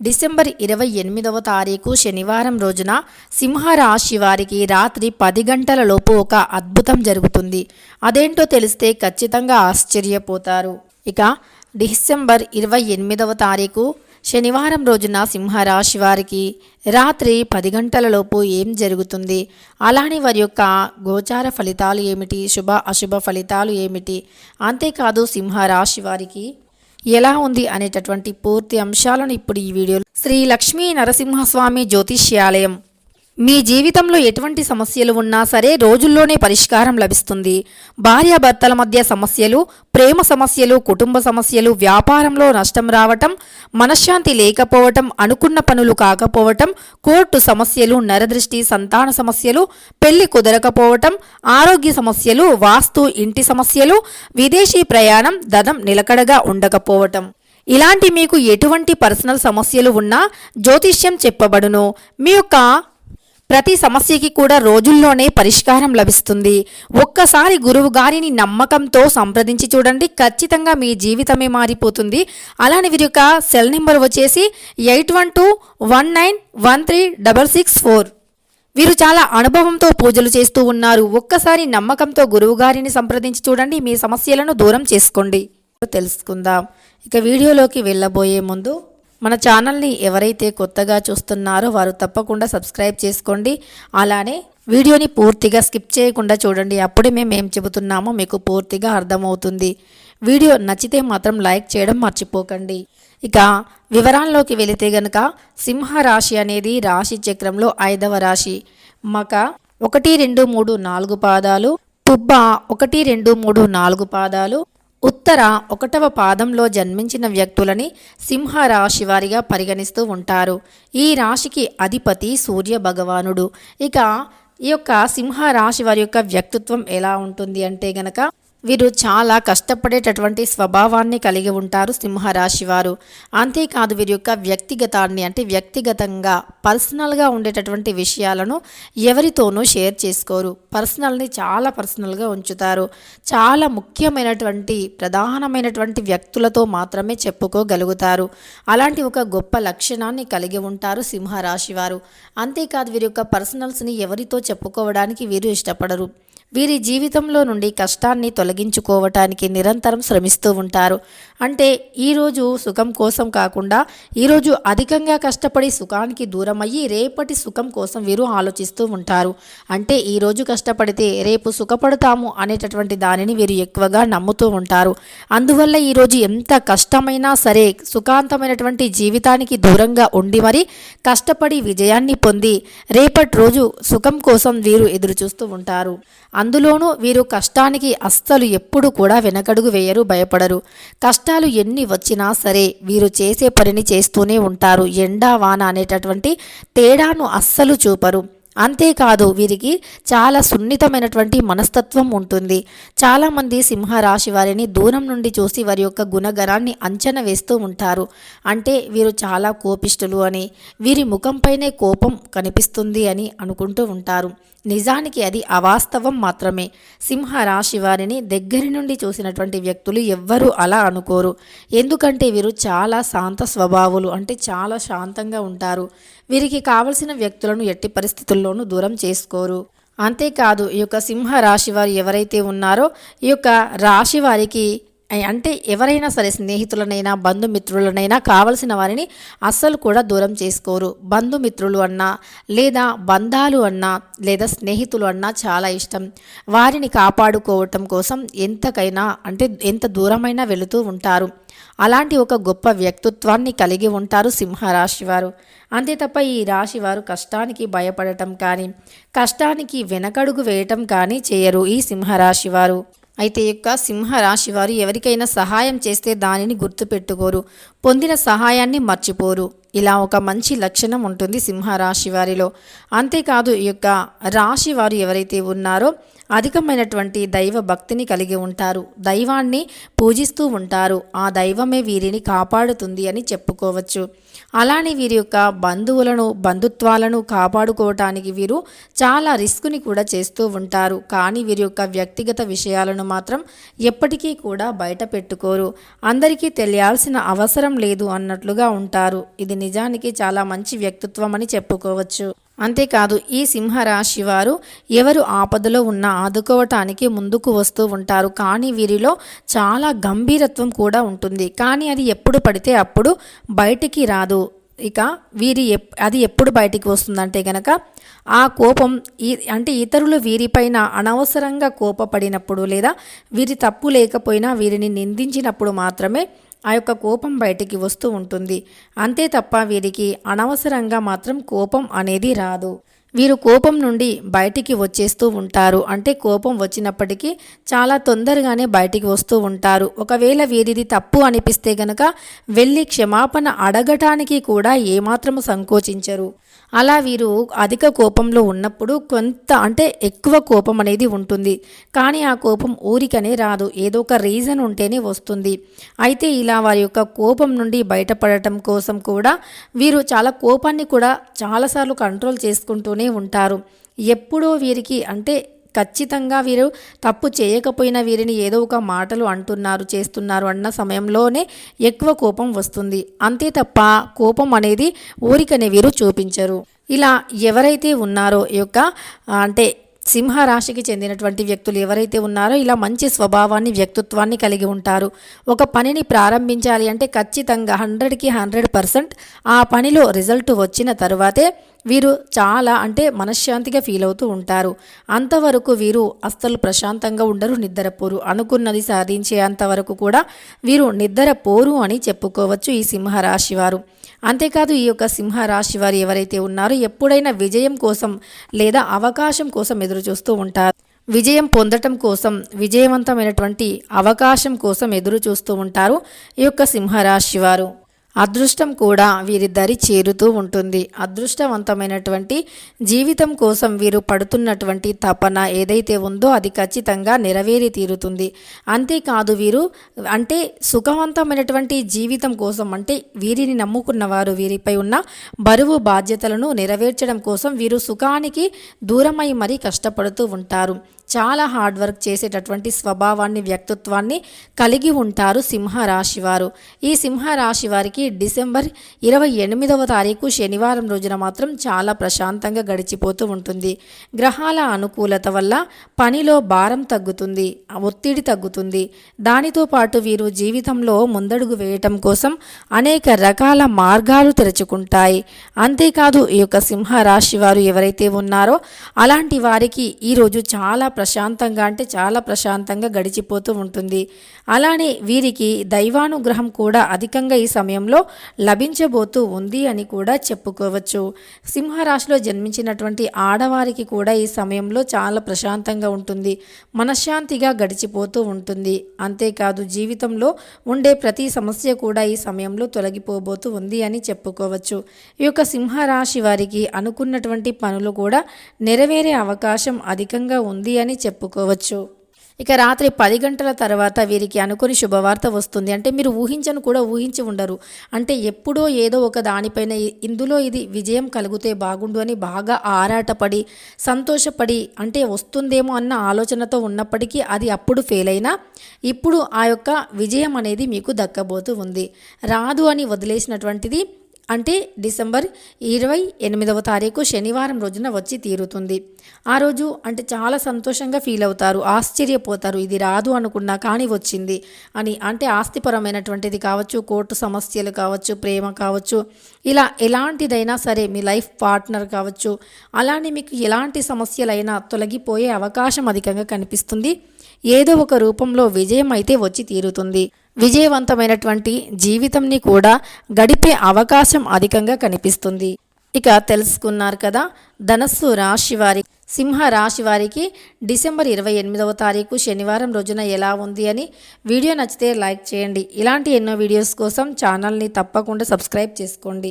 December ఇరవై ఎనిమిదవ తారీఖు శనివారం రోజున సింహరాశి వారికి రాత్రి పది గంటలలోపు ఒక అద్భుతం జరుగుతుంది. అదేంటో తెలిస్తే ఖచ్చితంగా ఆశ్చర్యపోతారు. ఇక డిసెంబర్ ఇరవై ఎనిమిదవ తారీఖు శనివారం రోజున సింహరాశి వారికి రాత్రి పది గంటలలోపు ఏం జరుగుతుంది? అలానే వారి యొక్క గోచార ఫలితాలు ఏమిటి? శుభ అశుభ ఫలితాలు ఏమిటి? అంతేకాదు సింహరాశి వారికి ఎలా ఉంది అనేటటువంటి పూర్తి అంశాలను ఇప్పుడు ఈ వీడియోలో. శ్రీ లక్ష్మీ నరసింహస్వామి జ్యోతిష్యాలయం. మీ జీవితంలో ఎటువంటి సమస్యలు ఉన్నా సరే రోజుల్లోనే పరిష్కారం లభిస్తుంది. భార్యాభర్తల మధ్య సమస్యలు ప్రేమ సమస్యలు కుటుంబ సమస్యలు వ్యాపారంలో నష్టం రావటం మనశ్శాంతి లేకపోవటం అనుకున్న పనులు కాకపోవటం కోర్టు సమస్యలు నరదృష్టి సంతాన సమస్యలు పెళ్ళి కుదరకపోవటం ఆరోగ్య సమస్యలు వాస్తు ఇంటి సమస్యలు విదేశీ ప్రయాణం దదం నిలకడగా ఉండకపోవటం. ఇలాంటి మీకు ఎటువంటి పర్సనల్ సమస్యలు ఉన్నా జ్యోతిష్యం చెప్పబడును. మీ యొక్క ప్రతి సమస్యకి కూడా రోజుల్లోనే పరిష్కారం లభిస్తుంది. ఒక్కసారి గురువు గారిని నమ్మకంతో సంప్రదించి చూడండి. ఖచ్చితంగా మీ జీవితమే మారిపోతుంది. అలానే వీరి యొక్క సెల్ నెంబర్ వచ్చేసి eight one two one nine one three double six four. వీరు చాలా అనుభవంతో పూజలు చేస్తూ ఉన్నారు. ఒక్కసారి నమ్మకంతో గురువుగారిని సంప్రదించి చూడండి. మీ సమస్యలను దూరం చేసుకోండి. తెలుసుకుందాం. ఇక వీడియోలోకి వెళ్ళబోయే ముందు మన ఛానల్ని ఎవరైతే కొత్తగా చూస్తున్నారో వారు తప్పకుండా సబ్స్క్రైబ్ చేసుకోండి. అలానే వీడియోని పూర్తిగా స్కిప్ చేయకుండా చూడండి. అప్పుడే మేము ఏం చెబుతున్నామో మీకు పూర్తిగా అర్థమవుతుంది. వీడియో నచ్చితే మాత్రం లైక్ చేయడం మర్చిపోకండి. ఇక వివరాల్లోకి వెళితే గనక సింహరాశి అనేది రాశి చక్రంలో ఐదవ రాశి. మక ఒకటి రెండు మూడు నాలుగు పాదాలు పుబ్బ ఒకటి రెండు మూడు నాలుగు పాదాలు ఉత్తర ఒకటవ పాదంలో జన్మించిన వ్యక్తులని సింహ రాశి వారిగా పరిగణిస్తూ ఉంటారు. ఈ రాశికి అధిపతి సూర్య భగవానుడు. ఇక ఈ యొక్క సింహ రాశి వారి యొక్క వ్యక్తిత్వం ఎలా ఉంటుంది అంటే గనక వీరు చాలా కష్టపడేటటువంటి స్వభావాన్ని కలిగి ఉంటారు సింహరాశి వారు అంతేకాదు వీరి యొక్క వ్యక్తిగతాన్ని అంటే వ్యక్తిగతంగా పర్సనల్గా ఉండేటటువంటి విషయాలను ఎవరితోనూ షేర్ చేసుకోరు. పర్సనల్ని చాలా పర్సనల్గా ఉంచుతారు. చాలా ముఖ్యమైనటువంటి ప్రధానమైనటువంటి వ్యక్తులతో మాత్రమే చెప్పుకోగలుగుతారు. అలాంటి ఒక గొప్ప లక్షణాన్ని కలిగి ఉంటారు సింహరాశి వారు అంతేకాదు వీరి యొక్క పర్సనల్స్ని ఎవరితో చెప్పుకోవడానికి వీరు ఇష్టపడరు. వీరి జీవితంలో నుండి కష్టాన్ని తొలగించుకోవటానికి నిరంతరం శ్రమిస్తూ ఉంటారు. అంటే ఈరోజు సుఖం కోసం కాకుండా ఈరోజు అధికంగా కష్టపడి సుఖానికి దూరం అయ్యి రేపటి సుఖం కోసం వీరు ఆలోచిస్తూ ఉంటారు. అంటే ఈరోజు కష్టపడితే రేపు సుఖపడతాము అనేటటువంటి దానిని వీరు ఎక్కువగా నమ్ముతూ ఉంటారు. అందువల్ల ఈరోజు ఎంత కష్టమైనా సరే సుఖాంతమైనటువంటి జీవితానికి దూరంగా ఉండి మరి కష్టపడి విజయాన్ని పొంది రేపటి రోజు సుఖం కోసం వీరు ఎదురు చూస్తూ ఉంటారు. అందులోనూ వీరు కష్టానికి అస్సలు ఎప్పుడు కూడా వెనకడుగు వేయరు భయపడరు. కష్టాలు ఎన్ని వచ్చినా సరే వీరు చేసే పనిని చేస్తూనే ఉంటారు. ఎండా వాన అనేటటువంటి తేడాను అస్సలు చూపరు. అంతేకాదు వీరికి చాలా సున్నితమైనటువంటి మనస్తత్వం ఉంటుంది. చాలామంది సింహరాశి వారిని దూరం నుండి చూసి వారి యొక్క గుణగణాన్ని అంచనా వేస్తూ ఉంటారు. అంటే వీరు చాలా కోపిష్టులు అని వీరి ముఖంపైనే కోపం కనిపిస్తుంది అని అనుకుంటూ ఉంటారు. నిజానికి అది అవాస్తవం మాత్రమే. సింహరాశి వారిని దగ్గరి నుండి చూసినటువంటి వ్యక్తులు ఎవ్వరూ అలా అనుకోరు. ఎందుకంటే వీరు చాలా శాంత స్వభావులు అంటే చాలా శాంతంగా ఉంటారు. వీరికి కావలసిన వ్యక్తులను ఎట్టి పరిస్థితుల్లోనూ దూరం చేసుకోరు. అంతేకాదు ఈ యొక్క సింహ రాశి వారు ఎవరైతే ఉన్నారో ఈ యొక్క రాశి వారికి అంటే ఎవరైనా సరే స్నేహితులనైనా బంధుమిత్రులనైనా కావలసిన వారిని అస్సలు కూడా దూరం చేసుకోరు. బంధుమిత్రులు అన్నా లేదా బంధాలు అన్నా లేదా స్నేహితులు అన్నా చాలా ఇష్టం. వారిని కాపాడుకోవటం కోసం ఎంతకైనా అంటే ఎంత దూరమైనా వెళుతూ ఉంటారు. అలాంటి ఒక గొప్ప వ్యక్తిత్వాన్ని కలిగి ఉంటారు సింహరాశి వారు. అంతే తప్ప ఈ రాశి వారు కష్టానికి భయపడటం కానీ కష్టానికి వెనకడుగు వేయటం కానీ చేయరు ఈ సింహరాశి వారు. అయితే యొక్క సింహ రాశి వారు ఎవరికైనా సహాయం చేస్తే దానిని గుర్తుపెట్టుకోరు. పొందిన సహాయాన్ని మర్చిపోరు. ఇలా ఒక మంచి లక్షణం ఉంటుంది సింహరాశి వారిలో. అంతేకాదు ఈ యొక్క రాశి వారు ఎవరైతే ఉన్నారో అధికమైనటువంటి దైవ భక్తిని కలిగి ఉంటారు. దైవాన్ని పూజిస్తూ ఉంటారు. ఆ దైవమే వీరిని కాపాడుతుంది అని చెప్పుకోవచ్చు. అలానే వీరి యొక్క బంధువులను బంధుత్వాలను కాపాడుకోవటానికి వీరు చాలా రిస్క్ని కూడా చేస్తూ ఉంటారు. కానీ వీరి యొక్క వ్యక్తిగత విషయాలను మాత్రం ఎప్పటికీ కూడా బయట పెట్టుకోరు. అందరికీ తెలియాల్సిన అవసరం లేదు అన్నట్లుగా ఉంటారు. ఇది నిజానికి చాలా మంచి వ్యక్తిత్వం అని చెప్పుకోవచ్చు. అంతేకాదు ఈ సింహరాశి వారు ఎవరు ఆపదలో ఉన్న ఆదుకోవటానికి ముందుకు వస్తూ ఉంటారు. కానీ వీరిలో చాలా గంభీరత్వం కూడా ఉంటుంది. కానీ అది ఎప్పుడు పడితే అప్పుడు బయటికి రాదు. ఇక వీరి ఎప్ అది ఎప్పుడు బయటికి వస్తుందంటే గనక ఆ కోపం ఈ అంటే ఇతరులు వీరిపైన అనవసరంగా కోపపడినప్పుడు లేదా వీరి తప్పు లేకపోయినా వీరిని నిందించినప్పుడు మాత్రమే ఆ యొక్క కోపం బయటికి వస్తూ ఉంటుంది. అంతే తప్ప వీరికి అనవసరంగా మాత్రం కోపం అనేది రాదు. వీరు కోపం నుండి బయటికి వచ్చేస్తూ ఉంటారు. అంటే కోపం వచ్చినప్పటికీ చాలా తొందరగానే బయటికి వస్తూ ఉంటారు. ఒకవేళ వీరిది తప్పు అనిపిస్తే గనక వెళ్ళి క్షమాపణ అడగటానికి కూడా ఏమాత్రము సంకోచించరు. అలా వీరు అధిక కోపంలో ఉన్నప్పుడు కొంత అంటే ఎక్కువ కోపం అనేది ఉంటుంది. కానీ ఆ కోపం ఊరికనే రాదు. ఏదో ఒక రీజన్ ఉంటేనే వస్తుంది. అయితే ఇలా వారి యొక్క కోపం నుండి బయటపడటం కోసం కూడా వీరు చాలా కోపాన్ని కూడా చాలాసార్లు కంట్రోల్ చేసుకుంటూ చేసుకుంటూనే ఉంటారు. ఎప్పుడో వీరికి అంటే ఖచ్చితంగా వీరు తప్పు చేయకపోయినా వీరిని ఏదో ఒక మాటలు అంటున్నారు చేస్తున్నారు అన్న సమయంలోనే ఎక్కువ కోపం వస్తుంది. అంతే తప్ప కోపం అనేది ఊరికనే వీరు చూపించరు. ఇలా ఎవరైతే ఉన్నారో యొక్క అంటే సింహరాశికి చెందినటువంటి వ్యక్తులు ఎవరైతే ఉన్నారో ఇలా మంచి స్వభావాన్ని వ్యక్తిత్వాన్ని కలిగి ఉంటారు. ఒక పనిని ప్రారంభించాలి అంటే ఖచ్చితంగా హండ్రెడ్కి హండ్రెడ్ పర్సెంట్ ఆ పనిలో రిజల్ట్ వచ్చిన తరువాతే వీరు చాలా అంటే మనశ్శాంతిగా ఫీల్ అవుతూ ఉంటారు. అంతవరకు వీరు అస్సలు ప్రశాంతంగా ఉండరు నిద్రపోరు. అనుకున్నది సాధించే అంతవరకు కూడా వీరు నిద్రపోరు అని చెప్పుకోవచ్చు ఈ సింహరాశి వారు. అంతేకాదు ఈ యొక్క సింహరాశి వారు ఎవరైతే ఉన్నారో ఎప్పుడైనా విజయం కోసం లేదా అవకాశం కోసం ఎదురు చూస్తూ ఉంటారు. విజయం పొందటం కోసం విజయవంతమైనటువంటి అవకాశం కోసం ఎదురు చూస్తూ ఉంటారు ఈ యొక్క సింహరాశి వారు. అదృష్టం కూడా వీరి దరి చేరుతూ ఉంటుంది. అదృష్టవంతమైనటువంటి జీవితం కోసం వీరు పడుతున్నటువంటి తపన ఏదైతే ఉందో అది ఖచ్చితంగా నెరవేరి తీరుతుంది. అంతేకాదు వీరు అంటే సుఖవంతమైనటువంటి జీవితం కోసం అంటే వీరిని నమ్ముకున్న వారు వీరిపై ఉన్న బరువు బాధ్యతలను నెరవేర్చడం కోసం వీరు సుఖానికి దూరమై మరీ కష్టపడుతూ ఉంటారు. చాలా హార్డ్ వర్క్ చేసేటటువంటి స్వభావాన్ని వ్యక్తిత్వాన్ని కలిగి ఉంటారు సింహరాశి వారు. ఈ సింహరాశి వారికి డిసెంబర్ ఇరవై ఎనిమిదవ తారీఖు శనివారం రోజున మాత్రం చాలా ప్రశాంతంగా గడిచిపోతూ ఉంటుంది. గ్రహాల అనుకూలత వల్ల పనిలో భారం తగ్గుతుంది ఒత్తిడి తగ్గుతుంది. దానితో పాటు వీరు జీవితంలో ముందడుగు వేయటం కోసం అనేక రకాల మార్గాలు తెరుచుకుంటాయి. అంతేకాదు ఈ యొక్క సింహరాశి వారు ఎవరైతే ఉన్నారో అలాంటి వారికి ఈరోజు చాలా ప్రశాంతంగా అంటే చాలా ప్రశాంతంగా గడిచిపోతూ ఉంటుంది. అలానే వీరికి దైవానుగ్రహం కూడా అధికంగా ఈ సమయంలో లభించబోతూ ఉంది అని కూడా చెప్పుకోవచ్చు. సింహరాశిలో జన్మించినటువంటి ఆడవారికి కూడా ఈ సమయంలో చాలా ప్రశాంతంగా ఉంటుంది. మనశ్శాంతిగా గడిచిపోతూ ఉంటుంది. అంతేకాదు జీవితంలో ఉండే ప్రతి సమస్య కూడా ఈ సమయంలో తొలగిపోబోతూ ఉంది అని చెప్పుకోవచ్చు. ఈ యొక్క సింహరాశి వారికి అనుకున్నటువంటి పనులు కూడా నెరవేరే అవకాశం అధికంగా ఉంది అని అని చెప్పుకోవచ్చు. ఇక రాత్రి పది గంటల తర్వాత వీరికి అనుకుని శుభవార్త వస్తుంది. అంటే మీరు ఊహించను కూడా ఊహించి ఉండరు. అంటే ఎప్పుడో ఏదో ఒక దానిపైన ఇందులో ఇది విజయం కలిగితే బాగుండు అని బాగా ఆరాటపడి సంతోషపడి అంటే వస్తుందేమో అన్న ఆలోచనతో ఉన్నప్పటికీ అది అప్పుడు ఫెయిల్ అయినా ఇప్పుడు ఆ యొక్క విజయం అనేది మీకు దక్కబోతూ ఉంది. రాదు అని వదిలేసినటువంటిది అంటే డిసెంబర్ ఇరవై ఎనిమిదవ తారీఖు శనివారం రోజున వచ్చి తీరుతుంది. ఆ రోజు అంటే చాలా సంతోషంగా ఫీల్ అవుతారు. ఆశ్చర్యపోతారు. ఇది రాదు అనుకున్నా కానీ వచ్చింది అని అంటే ఆస్తిపరమైనటువంటిది కావచ్చు కోర్టు సమస్యలు కావచ్చు ప్రేమ కావచ్చు ఇలా ఎలాంటిదైనా సరే మీ లైఫ్ పార్ట్నర్ కావచ్చు అలానే మీకు ఎలాంటి సమస్యలైనా తొలగిపోయే అవకాశం అధికంగా కనిపిస్తుంది. ఏదో ఒక రూపంలో విజయం అయితే వచ్చి తీరుతుంది. విజయవంతమైనటువంటి జీవితంని కూడా గడిపే అవకాశం అధికంగా కనిపిస్తుంది. ఇక తెలుసుకున్నారు కదా ధనస్సు రాశి వారి సింహ రాశి వారికి డిసెంబర్ ఇరవై ఎనిమిదవ తారీఖు శనివారం రోజున ఎలా ఉంది అని వీడియో నచ్చితే లైక్ చేయండి. ఇలాంటి ఎన్నో వీడియోస్ కోసం ఛానల్ని తప్పకుండా సబ్స్క్రైబ్ చేసుకోండి.